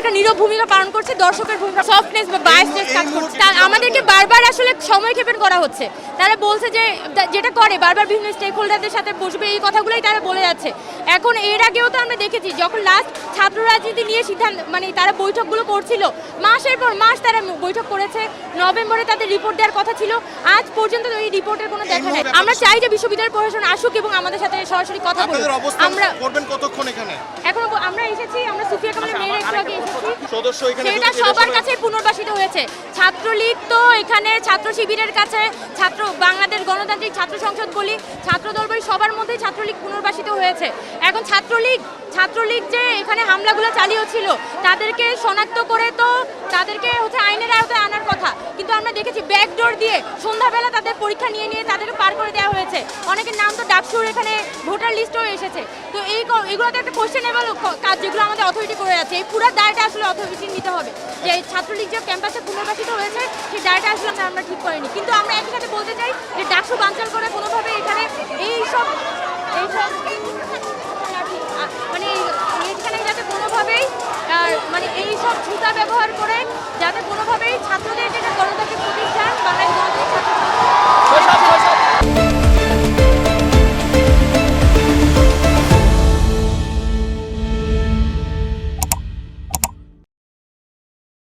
একটা নীরব ভূমিকা পালন করছে দর্শকের ভূমিকা সফটনেস বা বায়াসনেস কাজ করছে। তা আমাদেরকে বারবার আসলে সময় ক্ষেপণ করা হচ্ছে। তারা বলছে যে যেটা করে বারবার বিভিন্ন স্টেক হোল্ডারদের সাথে বসবে এই কথাগুলোই তারা বলে যাচ্ছে। এখন এর আগেও তো আমরা দেখেছি যখন লাস্ট ছাত্র রাজনীতি নিয়ে সিদ্ধান্ত মানে তারা বৈঠকগুলো করছিল মাসের পর মাস তারা বৈঠক করেছে। নভেম্বরে তাদের রিপোর্ট দেওয়ার কথা ছিল। আজ পর্যন্ত এই রিপোর্টের কোনো দেখা নেই আমরা চাই যে বিশ্ববিদ্যালয় প্রশাসন আসুক এবং আমাদের সাথে সরাসরি কথা বলুক। আমরা এখানে? আমরা এসেছি সুফিয়া কামালের মেয়ের একটু আগে এসেছি সেটা সবার কাছে পুনর্বাসিত হয়েছে। ছাত্রলীগ তো এখানে ছাত্র শিবিরের কাছে ছাত্র বাংলাদেশ গণতান্ত্রিক ছাত্র সংসদ বলি ছাত্র দল বলি সবার মধ্যেই ছাত্রলীগ পুনর্বাসিত হয়েছে। এখন ছাত্রলীগ ছাত্রলীগ যে এখানে হামলাগুলো চালিয়েছিল তাদেরকে শনাক্ত করে তো তাদেরকে হচ্ছে আইনের আওতায় আনার কথা। কিন্তু আমরা দেখেছি ব্যাকডোর দিয়ে সন্ধ্যাবেলা তাদের পরীক্ষা নিয়ে নিয়ে তাদেরকে পার করে দেওয়া হয়েছে। অনেকের নাম তো ডাকসুর এখানে ভোটার লিস্টও এসেছে। তো এই ক- এগুলো তো একটা কোশ্চেনেবল কাজ যেগুলো আমাদের অথরিটি করে যাচ্ছে, এই পুরো দায়টা আসলে অথরিটি নিতে হবে। যে এই ছাত্রলীগ যে ক্যাম্পাসে পুনর্বাসিত হয়েছে, সেই দায়টা আসলে আমরা- ঠিক করিনি। কিন্তু আমরা একই সাথে বলতে চাই যে ডাকসু বাঞ্চাল করে কোনোভাবে এখানে এইসব এইসব আ- মানে এই- এখানে যাতে কোনোভাবেই মানে এই সব ছুতা ব্যবহার করে যাতে কোনোভাবেই ছাত্রদের যে গণতান্ত্রিক প্রতিষ্ঠান বাংলাদেশ গণতান্ত্রিক ছাত্র